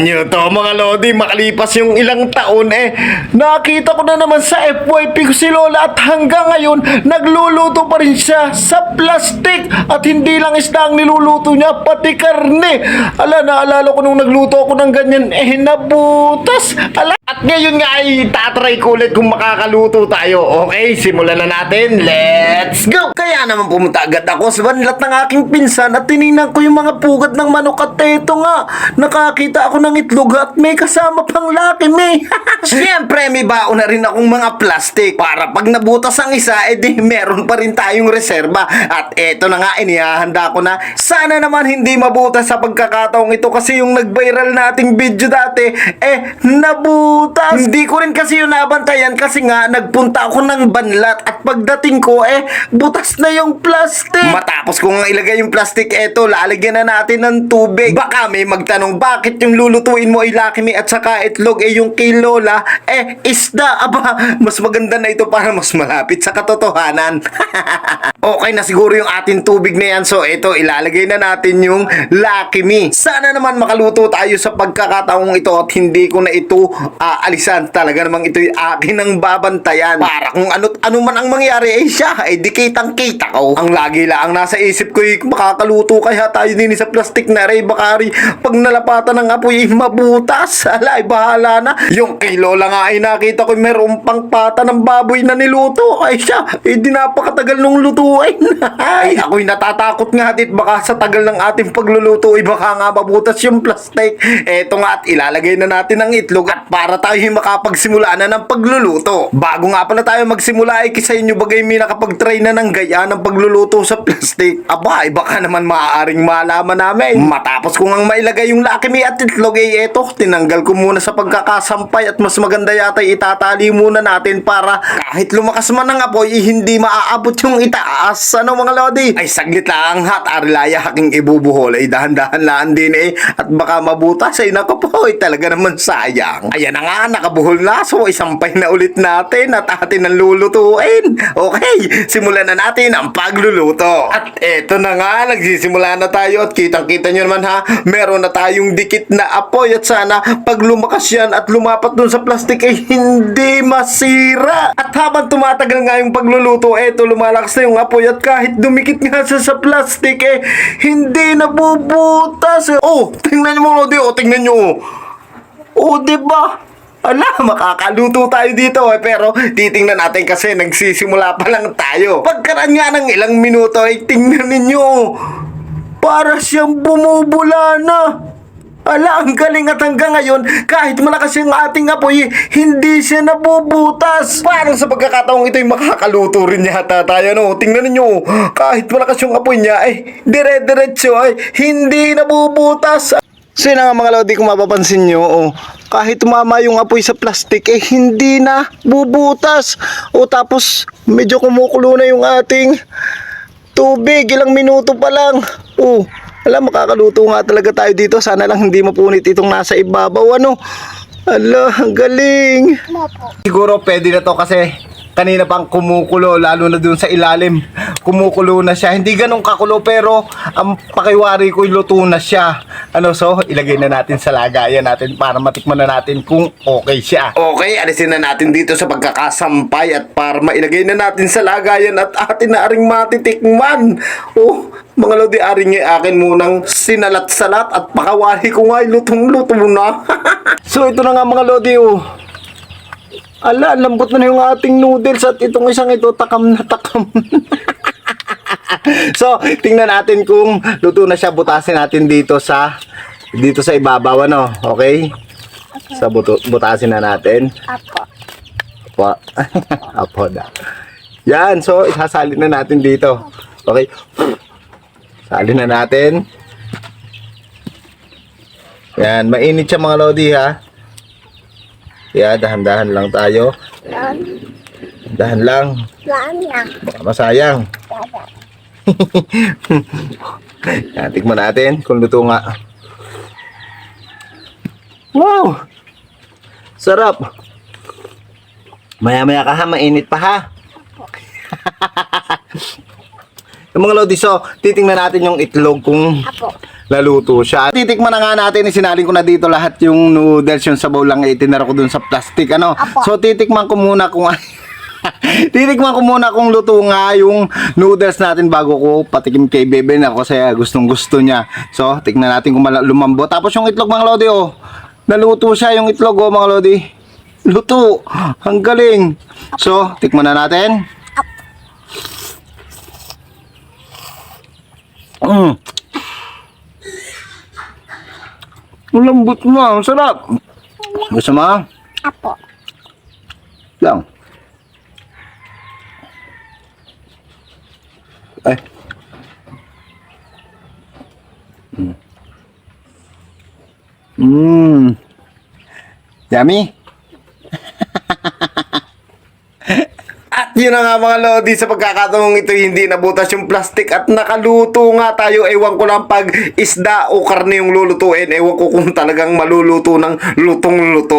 Tingnan nyo to mga Lodi, makalipas yung ilang taon eh. Nakita ko na naman sa FYP ko si Lola at hanggang ngayon, nagluluto pa rin siya sa plastic. At hindi lang isda ang niluluto niya, pati karne. Ala, naalala ko nung nagluto ako ng ganyan, eh nabutas. Ala, at ngayon nga ay tatry ko ulit kung makakaluto tayo. Okay, simulan na natin. Let's go! Kaya naman pumunta agad ako sa banlat ng aking pinsan at tinignan ko yung mga pugat ng manok at eto nga. Nakakita ako ng itlog at may kasama pang laki, may. Siyempre, may baon na rin akong mga plastic para pag nabutas ang isa, edi meron pa rin tayong reserba. At eto na nga, inihahanda ko na. Sana naman hindi mabutas sa pagkakataong ito kasi yung nag-viral nating video dati, eh, nabutas. Hindi ko rin kasi yun nabantayan kasi nga, nagpunta ako ng banlat at pagdating ko, eh, butas na yung plastic. Matapos ko nga ilagay yung plastic, eto, lalagyan na natin ng tubig. Baka may magtanong, bakit yung lulutuin mo ay lakimi at saka itlog, eh, yung kay Lola, eh, isda. Aba, mas maganda na ito para mas malapit sa katotohanan. okay na siguro yung ating tubig na yan. So, ito, ilalagay na natin yung Me. Sana naman makaluto tayo sa pagkakataong ito at hindi ko na ito aalisan. Talaga namang ito'y akin ang babantayan. Para kung ano, ano man ang mangyari, eh siya, eh di kitang kita ko. Ang lagi lang ang nasa isip ko, eh, makakaluto kaya tayo din sa plastic na ray bakari. Pag nalapatan ng apoy, mabutas. Ala, eh, bahala na. Yung kay Lola nga ay nakita ko mayroong pang pata ng baboy na niluto. Ay siya, eh di napakatagal nung lutuin. ay, ako'y natatakot nga dit baka sa tagal ng ating pagluluto, eh baka nga mabutas yung plastic. Eto nga at ilalagay na natin ang itlog at para tayo ay makapagsimula na ng pagluluto. Bago nga pala tayo magsimula ay kisa inyo bagay may nakapag-try na ng gaya ng pagluluto sa plastic. Aba, ay baka naman maaaring malaman namin. Matapos ko ngang mailagay yung lakimi at itlog ay eto, tinanggal ko muna sa pagkakasampay at mas maganda yata itatali muna natin para kahit lumakas man ang apoy, eh, hindi maaabot yung itaas. Ano mga lodi? Ay saglit lang hat, arilaya haking ibubuhol ay dahan-dahan lang din eh. At baka mabutas ay naku po, talaga naman sayang. Ayan na nga, nakabuhol na. So isampay na ulit natin at atin ang lulutuin. Okay, simulan na natin ang pagluluto. At eto na nga, nagsisimula na tayo at kitang-kita nyo naman ha, meron na tayong dikit na apoy at sana pag lumakas yan at lumapat dun sa plastic ay hindi masira. At habang tumatagal nga yung pagluluto, eto lumalakas na yung apoy at kahit dumikit nga siya sa plastic eh, hindi nabubutas. Oh, tingnan nyo mga lodi, oh, tingnan nyo. Oh, di ba? Ala, makakaluto tayo dito eh. Pero titingnan natin kasi nagsisimula pa lang tayo. Pagkaraan nga ng ilang minuto ay tingnan ninyo. Para siyang bumubula na. Ala, ang galing at hanggang ngayon, kahit malakas yung ating apoy, hindi siya nabubutas. Parang sa pagkakataong ito'y makakaluto rin yata tayo, no? Tingnan ninyo, kahit malakas yung apoy niya, ay dire-diretso ay hindi nabubutas. So yun nga mga lodi kung mapapansin nyo, oh, kahit tumama yung apoy sa plastic, eh hindi na bubutas. O tapos medyo kumukulo na yung ating tubig, ilang minuto pa lang. Oh, alam, makakaluto nga talaga tayo dito. Sana lang hindi mapunit itong nasa ibabaw, ano. Ala, ang galing. Siguro pwede na to kasi kanina pang kumukulo lalo na dun sa ilalim kumukulo na siya hindi ganun kakulo pero ang pakiwari ko luto na siya ano so ilagay na natin sa lagayan natin para matikman na natin kung okay siya. Okay alisin na natin dito sa pagkakasampay at para mailagay na natin sa lagayan at atin na aring matitikman. Oh mga lodi aring akin munang sinalat-salat at pakawari ko nga lutong-luto na. So ito na nga mga lodi oh. Ala, lambot na, na yung ating noodles at itong isang ito takam na takam. so, tingnan natin kung luto na siya. Butasin natin dito sa dito sa ibabaw ano, okay? Sa buto, butasin na natin. Apo. Apo. Apo na. Yan, so isasalin na natin dito. Okay? Salin na natin. Yan, mainit siya mga lodi ha. Kaya dahan-dahan lang tayo. Lan. Dahan lang. Lan yan. Baka masayang. Dada. Yan, tikman natin kung luto nga. Wow! Sarap! Maya-maya ka ha, mainit pa ha. Yung mga lodi, so, titingnan natin yung itlog kung Apo. laluto siya. Titikman na nga natin, isinaling ko na dito lahat yung noodles, yung sabaw lang eh, tinara ko dun sa plastic, ano. Apo. So, titikman ko muna kung Titikman ko muna kung luto nga yung noodles natin bago ko patikim kay Bebe na kasi gustong gusto niya. So, tiknan natin kung lumambo. Tapos yung itlog mga lodi, oh. Naluto siya yung itlog, oh, mga lodi. Luto. Ang galing. So, tikman na natin. Mm. Ang lambot na. Ang sarap. Gusto mo? Apo. Mm. Yummy. At yun na nga mga lodi sa pagkakataong ito hindi nabutas yung plastic at nakaluto nga tayo. Ewan ko lang pag isda o karne yung lulutuin. Ewan ko kung talagang maluluto ng lutong luto.